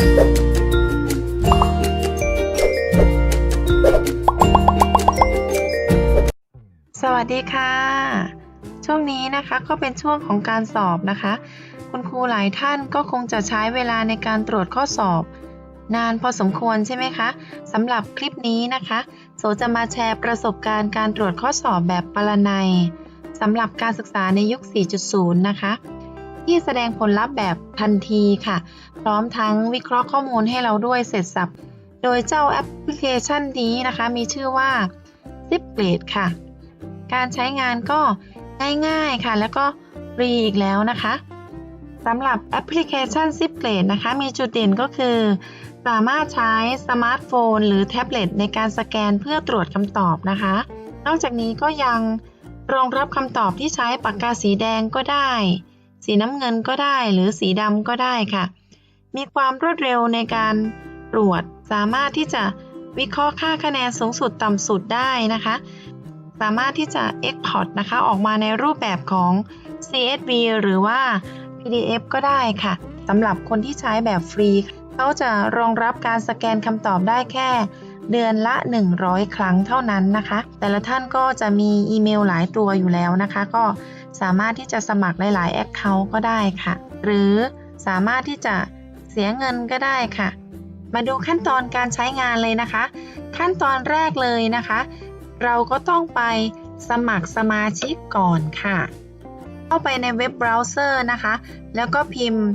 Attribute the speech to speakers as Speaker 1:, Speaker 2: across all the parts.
Speaker 1: สวัสดีค่ะ ช่วงนี้นะคะก็เป็นช่วงของการสอบนะคะ คุณครูหลายท่านก็คงจะใช้เวลาในการตรวจข้อสอบ นานพอสมควรใช่ไหมคะสำหรับคลิปนี้นะคะโสจะมาแชร์ประสบการณ์การตรวจข้อสอบแบบปรนัยสำหรับการศึกษาในยุค 4.0 นะคะ ที่แสดงผลลัพธ์แบบทันทีค่ะ พร้อมทั้งวิเคราะห์ข้อมูลให้เราด้วยเสร็จสับ โดยเจ้าแอปพลิเคชันนี้นะคะ มีชื่อว่า Zipgrade ค่ะ การใช้งานก็ง่ายๆค่ะ แล้วก็ฟรีอีกแล้วนะคะสำหรับแอปพลิเคชัน Zipgrade นะคะ มีจุดเด่นก็คือ สามารถใช้สมาร์ทโฟน หรือแท็บเล็ตในการสแกนเพื่อตรวจคำตอบนะคะ นอกจากนี้ก็ยังรองรับคำตอบที่ใช้ปากกาสีแดงก็ได้ สีน้ำเงินก็ได้หรือสีดำก็ได้ค่ะ มีความรวดเร็วในการตรวจ สามารถที่จะวิเคราะห์ค่าคะแนนสูงสุดต่ำสุดได้นะคะ สามารถที่จะ Export นะคะ ออกมาในรูปแบบของ CSV หรือว่า PDF ก็ได้ค่ะสำหรับคนที่ใช้แบบฟรี เขาจะรองรับการสแกนคำตอบได้แค่ เดือนละ 100 ครั้งเท่านั้นนะคะ แต่ละท่านก็จะมีอีเมลหลายตัวอยู่แล้วนะคะ ก็สามารถที่จะสมัครหลายๆ Account ก็ได้ค่ะ หรือสามารถที่จะเสียเงินก็ได้ค่ะ มาดูขั้นตอนการใช้งานเลยนะคะ ขั้นตอนแรกเลยนะคะ เราก็ต้องไปสมัครสมาชิกก่อนค่ะ เข้าไปในเว็บเบราว์เซอร์นะคะ แล้วก็พิมพ์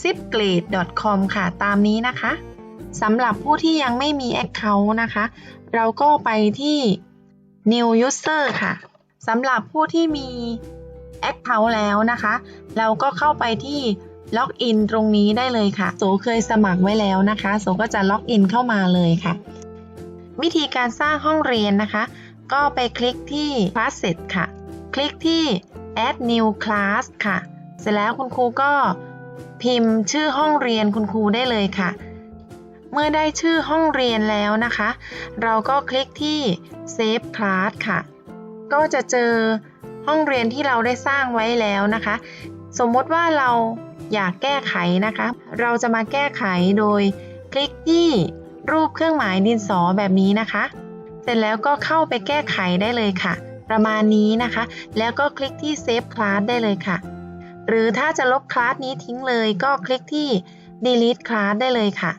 Speaker 1: zipgrade.com ค่ะ ตามนี้นะคะ สำหรับผู้ที่ยังไม่มี Account นะคะ เราก็ไปที่ New User ค่ะสำหรับผู้ที่มี Account แล้วนะคะ เราก็เข้าไปที่ล็อกอินตรงนี้ได้เลยค่ะ โสเคยสมัครไว้แล้วนะคะ โสก็จะล็อกอินเข้ามาเลยค่ะ วิธีการสร้างห้องเรียนนะคะ ก็ไปคลิกที่ Classes ค่ะ คลิกที่ Add New Class ค่ะ เสร็จแล้วคุณครูก็พิมพ์ชื่อห้องเรียนคุณครูได้เลยค่ะ เมื่อได้ชื่อห้องเรียนแล้วนะคะ เราก็คลิกที่ Save Class ค่ะ ก็จะเจอห้องเรียนที่เราได้สร้างไว้แล้วนะคะ สมมติว่าเราอยากแก้ไขนะคะ เราจะมาแก้ไขโดยคลิกที่รูปเครื่องหมายดินสอแบบนี้นะคะ เสร็จแล้วก็เข้าไปแก้ไขได้เลยค่ะ ประมาณนี้นะคะ แล้วก็คลิกที่ Save Class ได้เลยค่ะ หรือถ้าจะลบคลาสนี้ทิ้งเลยก็คลิกที่ delete class ได้เลยค่ะ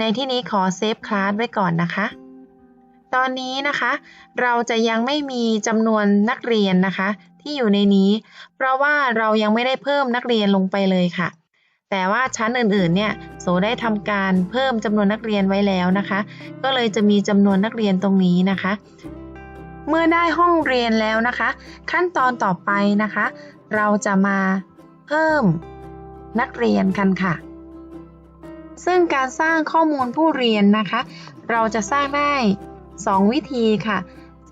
Speaker 1: ในที่นี้ขอ save class ไว้ก่อนนะคะ ตอนนี้นะคะ เราจะยังไม่มีจำนวนนักเรียนนะคะ ที่อยู่ในนี้ เพราะว่าเรายังไม่ได้เพิ่มนักเรียนลงไปเลยค่ะ แต่ว่าชั้นอื่นๆ เนี่ยโสได้ทำการเพิ่มจำนวนนักเรียนไว้แล้วนะคะ ก็เลยจะมีจำนวนนักเรียนตรงนี้นะคะ เมื่อได้ห้องเรียนแล้วนะคะ ขั้นตอนต่อไปนะคะ เราจะมาเพิ่มนักเรียนกันค่ะ ซึ่งการสร้างข้อมูลผู้เรียนนะคะ เราจะสร้างได้ 2 วิธีค่ะ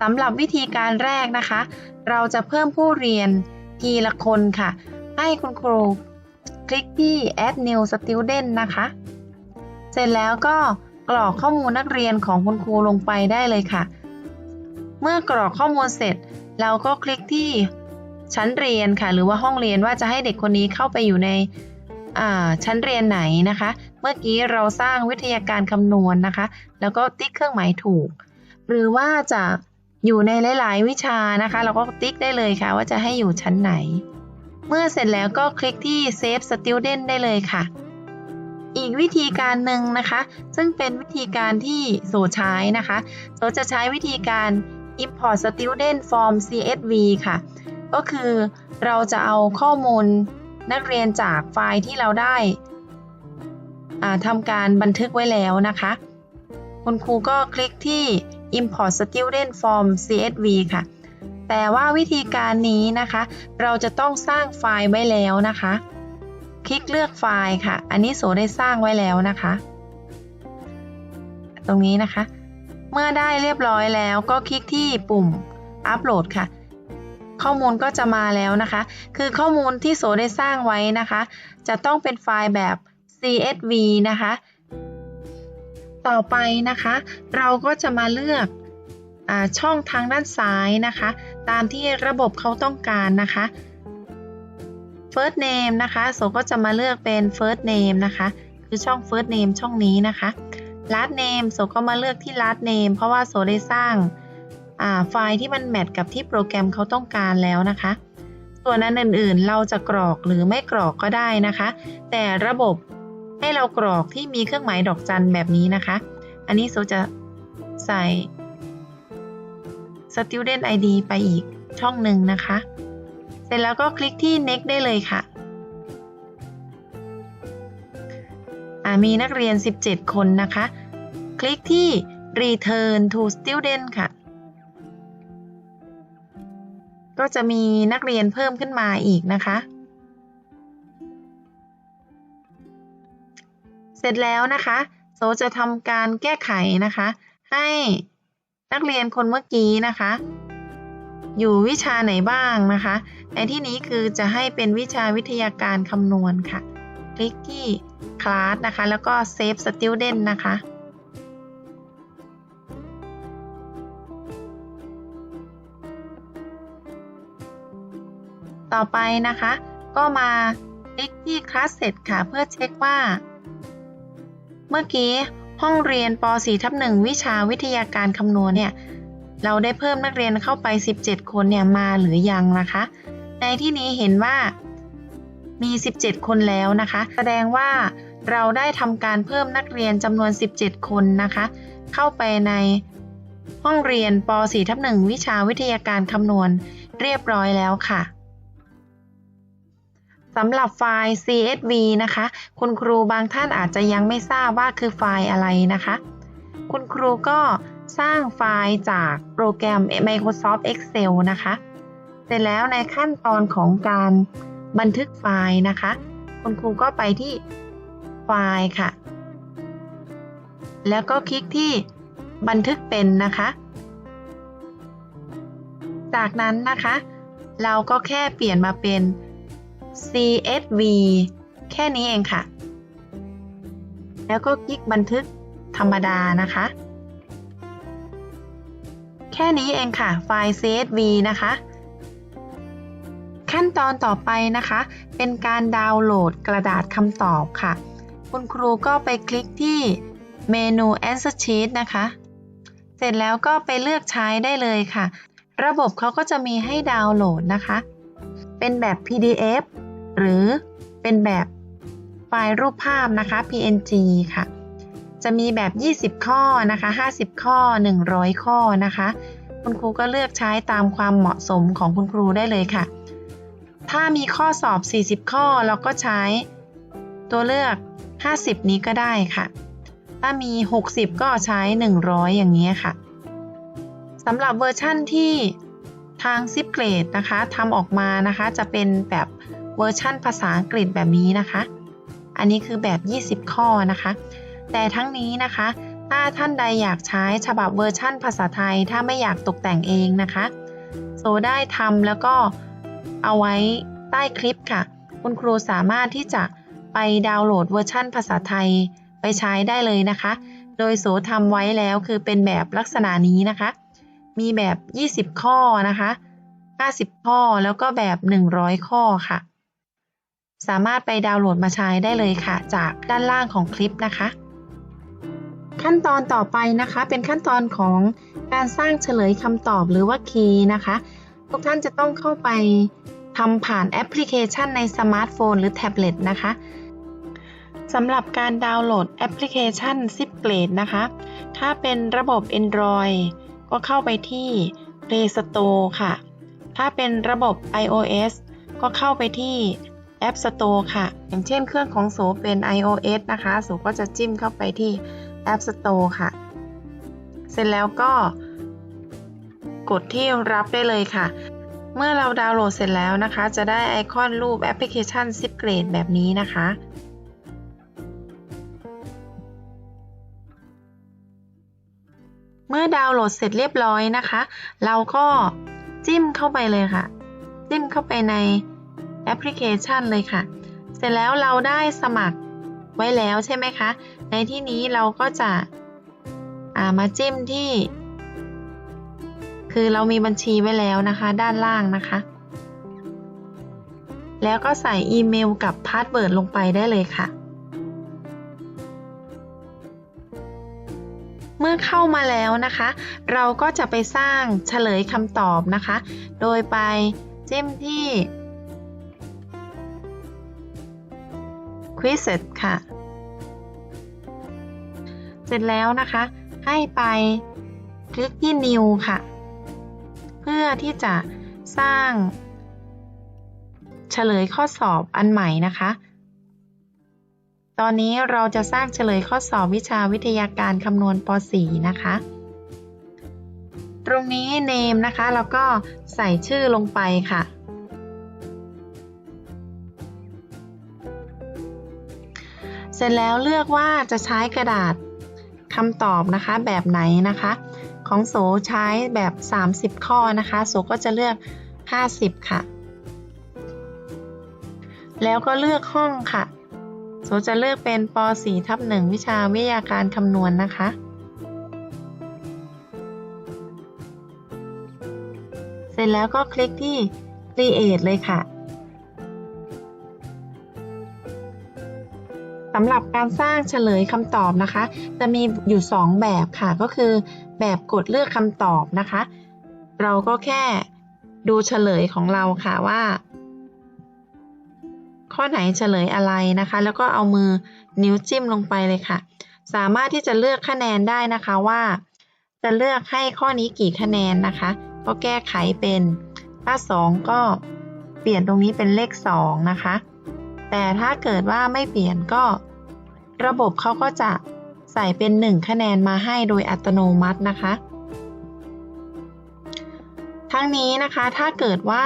Speaker 1: สำหรับวิธีการแรกนะคะ เราจะเพิ่มผู้เรียนทีละคนค่ะ ให้คุณครูคลิกที่ add new student นะคะ เสร็จแล้วก็กรอกข้อมูลนักเรียนของคุณครูลงไปได้เลยค่ะ เมื่อกรอกข้อมูลเสร็จ เราก็คลิกที่ชั้นเรียนค่ะ หรือว่าห้องเรียนว่าจะให้เด็กคนนี้เข้าไปอยู่ในชั้นเรียนไหนนะคะ เมื่อกี้เราสร้างวิทยาการคำนวณนนะคะ แล้วก็ติ๊กเครื่องหมายถูก หรือว่าจะอยู่ในหลาย ๆ วิชานะคะ เราก็ติ๊กได้เลยค่ะ ว่าจะให้อยู่ชั้นไหน เมื่อเสร็จแล้วก็คลิกที่ Save Student ได้เลยค่ะ อีกวิธีการหนึ่งนะคะ ซึ่งเป็นวิธีการที่โสใช้นะคะโสจะใช้วิธีการ Import Student from CSV ค่ะ ก็คือเราจะเอาข้อมูลนักเรียนจากไฟล์ที่เราได้ ทำการบันทึกไว้แล้วนะคะ คุณครูก็คลิกที่ import student from CSV ค่ะ แต่ว่าวิธีการนี้นะคะ เราจะต้องสร้างไฟล์ไว้แล้วนะคะ คลิกเลือกไฟล์ค่ะ อันนี้โสได้สร้างไว้แล้วนะคะ ตรงนี้นะคะ เมื่อได้เรียบร้อยแล้วก็คลิกที่ปุ่มอัปโหลดค่ะข้อมูลก็จะมาแล้วนะคะ คือข้อมูลที่โสได้สร้างไว้นะคะ จะต้องเป็นไฟล์แบบ CSV นะคะ ต่อไปนะคะ เราก็จะมาเลือกอช่องทางด้านซ้ายนะคะ ตามที่ระบบเขาต้องการนะคะ First name นะคะโสก็จะมาเลือกเป็น First name นะคะ คือช่อง first name ช่องนี้นะคะ last name โสก็มาเลือกที่ last name เพราะว่าโสได้สร้างไฟล์ที่มันแมทกับที่โปรแกรมเขาต้องการแล้วนะคะ ส่วนอันอื่นๆ เราจะกรอกหรือไม่กรอกก็ได้นะคะ แต่ระบบ ให้เรากรอกที่มีเครื่องหมายดอกจันแบบนี้นะคะ อันนี้โซจะใส่ student id ไปอีกช่องหนึ่งนะคะ เสร็จแล้วก็คลิกที่ next ได้เลยค่ะอ่ามีนักเรียน 17 คนนะคะ คลิกที่ return to student ค่ะ ก็จะมีนักเรียนเพิ่มขึ้นมาอีกนะคะ เสร็จแล้วนะคะโซจะทำการแก้ไขนะคะ ให้นักเรียนคนเมื่อกี้นะคะ อยู่วิชาไหนบ้างนะคะ ในที่นี้คือจะให้เป็นวิชาวิทยาการคำนวณค่ะ คลิกที่ class นะคะ แล้วก็ save student นะคะต่อไปนะคะ ก็มาคลิกที่ class set ค่ะ เพื่อเช็คว่า เมื่อกี้ห้องเรียนป .4 ทับ1วิชาวิทยาการคำนวณเนี่ยเราได้เพิ่มนักเรียนเข้าไป 17 คนเนี่ยมาหรือยังนะคะ ในที่นี้เห็นว่ามี 17 คนแล้วนะคะ แสดงว่าเราได้ทำการเพิ่มนักเรียนจำนวน 17 คนนะคะ เข้าไปในห้องเรียนป .4 ทับ1วิชาวิทยาการคำนวณเรียบร้อยแล้วค่ะ สำหรับไฟล์ CSV นะคะ คุณครูบางท่านอาจจะยังไม่ทราบว่าคือไฟล์อะไรนะคะ คุณครูก็สร้างไฟล์จากโปรแกรม Microsoft Excel นะคะ เสร็จแล้วในขั้นตอนของการบันทึกไฟล์นะคะ คุณครูก็ไปที่ไฟล์ค่ะ แล้วก็คลิกที่บันทึกเป็นนะคะ จากนั้นนะคะ เราก็แค่เปลี่ยนมาเป็น CSV แค่นี้เองค่ะ แล้วก็คลิกบันทึกธรรมดานะคะ แค่นี้เองค่ะ ไฟล์ CSV นะคะ ขั้นตอนต่อไปนะคะ เป็นการดาวน์โหลดกระดาษคำตอบค่ะ คุณครูก็ไปคลิกที่เมนู Answer Sheet นะคะ เสร็จแล้วก็ไปเลือกใช้ได้เลยค่ะ ระบบเขาก็จะมีให้ดาวน์โหลดนะคะ เป็นแบบ PDF หรือเป็นแบบไฟล์รูปภาพนะคะ PNG ค่ะ จะมีแบบ 20 ข้อนะคะ 50 ข้อ 100 ข้อนะคะ คุณครูก็เลือกใช้ตามความเหมาะสมของคุณครูได้เลยค่ะ ถ้ามีข้อสอบ 40 ข้อเราก็ใช้ตัวเลือก 50 นี้ก็ได้ค่ะ ถ้ามี 60 ก็ใช้ 100 อย่างนี้ค่ะสำหรับเวอร์ชั่นที่ทางซิปเกรดนะคะทำออกมานะคะจะเป็นแบบ เวอร์ชั่นภาษาอังกฤษแบบนี้นะคะ อันนี้คือแบบ 20 ข้อนะคะ แต่ทั้งนี้นะคะ ถ้าท่านใดอยากใช้ฉบับเวอร์ชั่นภาษาไทย ถ้าไม่อยากตกแต่งเองนะคะ โซได้ทำแล้วก็เอาไว้ใต้คลิปค่ะ คุณครูสามารถที่จะไปดาวน์โหลดเวอร์ชั่นภาษาไทยไปใช้ได้เลยนะคะ โดยโสทำไว้แล้วคือเป็นแบบลักษณะนี้นะคะ มีแบบ 20 ข้อนะคะ 50 ข้อแล้วก็แบบ 100 ข้อค่ะ สามารถไปดาวน์โหลดมาใช้ได้เลยค่ะ จากด้านล่างของคลิปนะคะ ขั้นตอนต่อไปนะคะ เป็นขั้นตอนของการสร้างเฉลยคำตอบหรือว่าคีย์นะคะ ทุกท่านจะต้องเข้าไปทำผ่านแอปพลิเคชันในสมาร์ทโฟนหรือแท็บเล็ตนะคะสำหรับการดาวน์โหลดแอปพลิเคชัน Zipgrade นะคะ ถ้าเป็นระบบ Android ก็เข้าไปที่ Play Store ค่ะ ถ้าเป็นระบบ iOS ก็เข้าไปที่ App Store ค่ะ อย่างเช่นเครื่องของโสเป็น iOS นะคะโสก็จะจิ้มเข้าไปที่ App Store ค่ะ เสร็จแล้วก็ กดที่รับได้เลยค่ะ เมื่อเราดาวน์โหลดเสร็จแล้วนะคะ จะได้ไอคอนรูปแอปพลิเคชัน Zipgrade แบบนี้นะคะเมื่อดาวน์โหลดเสร็จเรียบร้อยนะคะ เราก็จิ้มเข้าไปเลยค่ะ จิ้มเข้าไปใน แอปพลิเคชันเลยค่ะ เสร็จแล้วเราได้สมัครไว้แล้วใช่ไหมคะ ในที่นี้เราก็จะามาจิ้มที่ คือเรามีบัญชีไว้แล้วนะคะ ด้านล่างนะคะ แล้วก็ใส่อีเมลกับพาสเวิร์ดลงไปได้เลยค่ะ เมื่อเข้ามาแล้วนะคะ เราก็จะไปสร้างเฉลยคำตอบนะคะ โดยไปจิ้มที่ Quizlet ค่ะ เสร็จแล้วนะคะ ให้ไปคลิกที่ New ค่ะ เพื่อที่จะสร้างเฉลยข้อสอบอันใหม่นะคะ ตอนนี้เราจะสร้างเฉลยข้อสอบวิชาวิทยาการคำนวณป .4 นะคะ ตรงนี้ name นะคะ แล้วก็ใส่ชื่อลงไปค่ะ เสร็จแล้วเลือกว่าจะใช้กระดาษคำตอบนะคะแบบไหนนะคะ ของโสใช้แบบ 30 ข้อนะคะโสก็จะเลือก 50 ค่ะ แล้วก็เลือกห้องค่ะโสจะเลือกเป็นป .4 ทับ1วิชาวิทยาการคำนวณนนะคะเสร็จแล้วก็คลิกที่ Create เลยค่ะ สำหรับการสร้างเฉลยคำตอบนะคะ จะมีอยู่ 2 แบบค่ะก็คือ แบบกดเลือกคำตอบนะคะ เราก็แค่ดูเฉลยของเราค่ะว่า ข้อไหนเฉลยอะไรนะคะ แล้วก็เอามือนิ้วจิ้มลงไปเลยค่ะ สามารถที่จะเลือกคะแนนได้นะคะว่า จะเลือกให้ข้อนี้กี่คะแนนนะคะ ก็แก้ไขเป็นถ้า2ก็เปลี่ยนตรงนี้เป็นเลข 2 นะคะ แต่ถ้าเกิดว่าไม่เปลี่ยนก็ ระบบเขาก็จะใส่เป็น 1 คะแนนมาให้โดยอัตโนมัตินะคะ ทั้งนี้นะคะถ้าเกิดว่า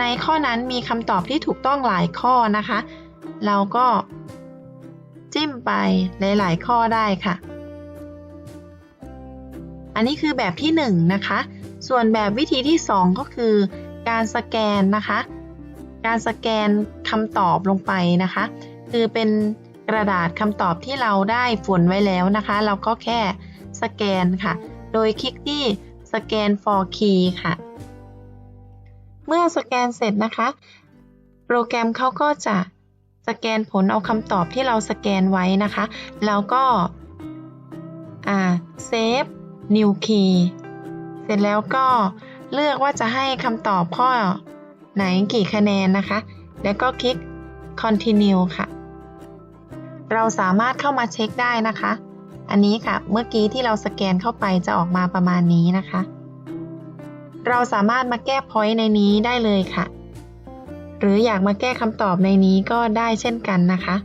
Speaker 1: ในข้อนั้นมีคำตอบที่ถูกต้องหลายข้อนะคะ เราก็จิ้มไปหลายๆ ข้อได้ค่ะ อันนี้คือแบบที่ 1 นะคะ ส่วนแบบวิธีที่ 2 ก็คือการสแกนนะคะ การสแกนคำตอบลงไปนะคะ คือเป็นกระดาษคำตอบที่เราได้ฝนไว้แล้วนะคะ เราก็แค่สแกนค่ะ โดยคลิกที่สแกน for key ค่ะ เมื่อสแกนเสร็จนะคะ โปรแกรมเขาก็จะสแกนผลเอาคำตอบที่เราสแกนไว้นะคะ แล้วก็อ่า save new key เสร็จแล้วก็เลือกว่าจะให้คำตอบข้อ ไหนกี่คะแนนนะคะ แล้วก็คลิก continue ค่ะ เราสามารถเข้ามาเช็คได้นะคะ อันนี้ค่ะ เมื่อกี้ที่เราสแกนเข้าไปจะออกมาประมาณนี้นะคะ เราสามารถมาแก้ point ในนี้ได้เลยค่ะ หรืออยากมาแก้คำตอบในนี้ก็ได้เช่นกันนะคะ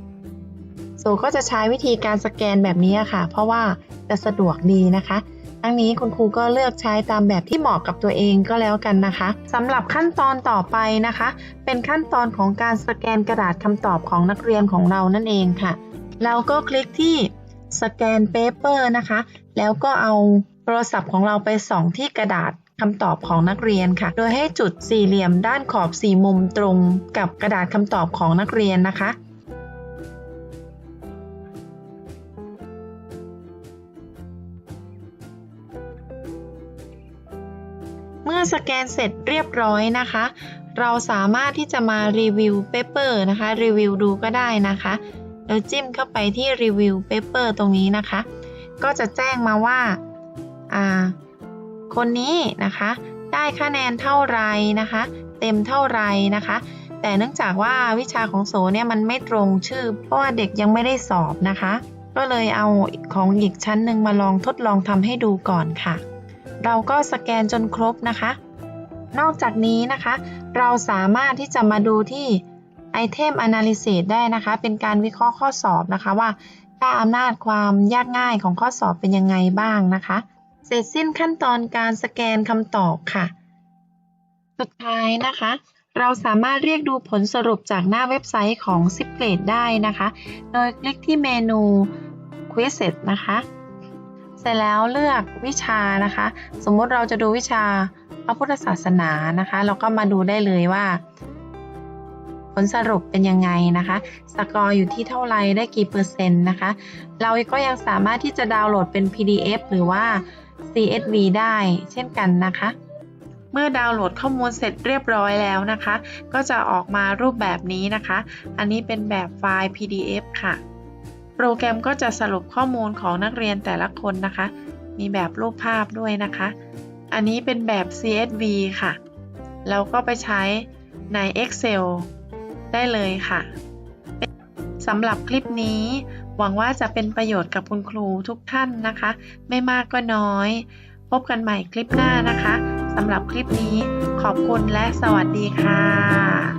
Speaker 1: โซก็จะใช้วิธีการสแกนแบบนี้ค่ะ เพราะว่าจะสะดวกดีนะคะ ทั้งนี้คุณครูก็เลือกใช้ตามแบบที่เหมาะกับตัวเองก็แล้วกันนะคะสำหรับขั้นตอนต่อไปนะคะ เป็นขั้นตอนของการสแกนกระดาษคำตอบของนักเรียนของเรานั่นเองค่ะ เราก็คลิกที่สแกนเปเปอร์นะคะ แล้วก็เอาโทรศัพท์ของเราไปส่องที่กระดาษคำตอบของนักเรียนค่ะ โดยให้จุดสี่เหลี่ยมด้านขอบสี่มุมตรงกับกระดาษคำตอบของนักเรียนนะคะ เมื่อสแกนเสร็จเรียบร้อยนะคะ เราสามารถที่จะมารีวิวเปเปอร์นะคะรีวิวดูก็ได้นะคะแล้วจิ้มเข้าไปที่รีวิวเปเปอร์ตรงนี้นะคะ ก็จะแจ้งมาว่าอ่าคนนี้นะคะ ได้คะแนนเท่าไรนะคะ เต็มเท่าไรนะคะ แต่เนื่องจากว่าวิชาของโสเนี่ยมันไม่ตรงชื่อ เพราะว่าเด็กยังไม่ได้สอบนะคะ ก็เลยเอาของอีกชั้นหนึ่งมาลองทดลองทำให้ดูก่อนค่ะ เราก็สแกนจนครบนะคะ นอกจากนี้นะคะ เราสามารถที่จะมาดูที่ Item Analysis ได้นะคะ เป็นการวิเคราะห์ข้อสอบนะคะว่าค่าอำนาจความยากง่ายของข้อสอบเป็นยังไงบ้างนะคะ เสร็จสิ้นขั้นตอนการสแกนคำตอบค่ะ สุดท้ายนะคะ เราสามารถเรียกดูผลสรุปจากหน้าเว็บไซต์ของ s i p g r a d e ได้นะคะ โดยคลิกที่เมนู Quizlet นะคะ เสร็จแล้วเลือกวิชานะคะ สมมติเราจะดูวิชาพระพุทธศาสนานะคะ เราก็มาดูได้เลยว่า ผลสรุปเป็นยังไงนะคะ สกอร์อยู่ที่เท่าไรได้กี่เปอร์เซ็นต์นะคะ เราก็ยังสามารถที่จะดาวน์โหลดเป็น PDF หรือว่า CSV ได้เช่นกันนะคะ เมื่อดาวน์โหลดข้อมูลเสร็จเรียบร้อยแล้วนะคะ ก็จะออกมารูปแบบนี้นะคะ อันนี้เป็นแบบไฟล์ PDF ค่ะ โปรแกรมก็จะสรุปข้อมูลของนักเรียนแต่ละคนนะคะ มีแบบรูปภาพด้วยนะคะ อันนี้เป็นแบบ CSV ค่ะแล้วก็ไปใช้ใน Excel ได้เลยค่ะสำหรับคลิปนี้ หวังว่าจะเป็นประโยชน์กับคุณครูทุกท่านนะคะ ไม่มากก็น้อย พบกันใหม่คลิปหน้านะคะสำหรับคลิปนี้ขอบคุณและสวัสดีค่ะ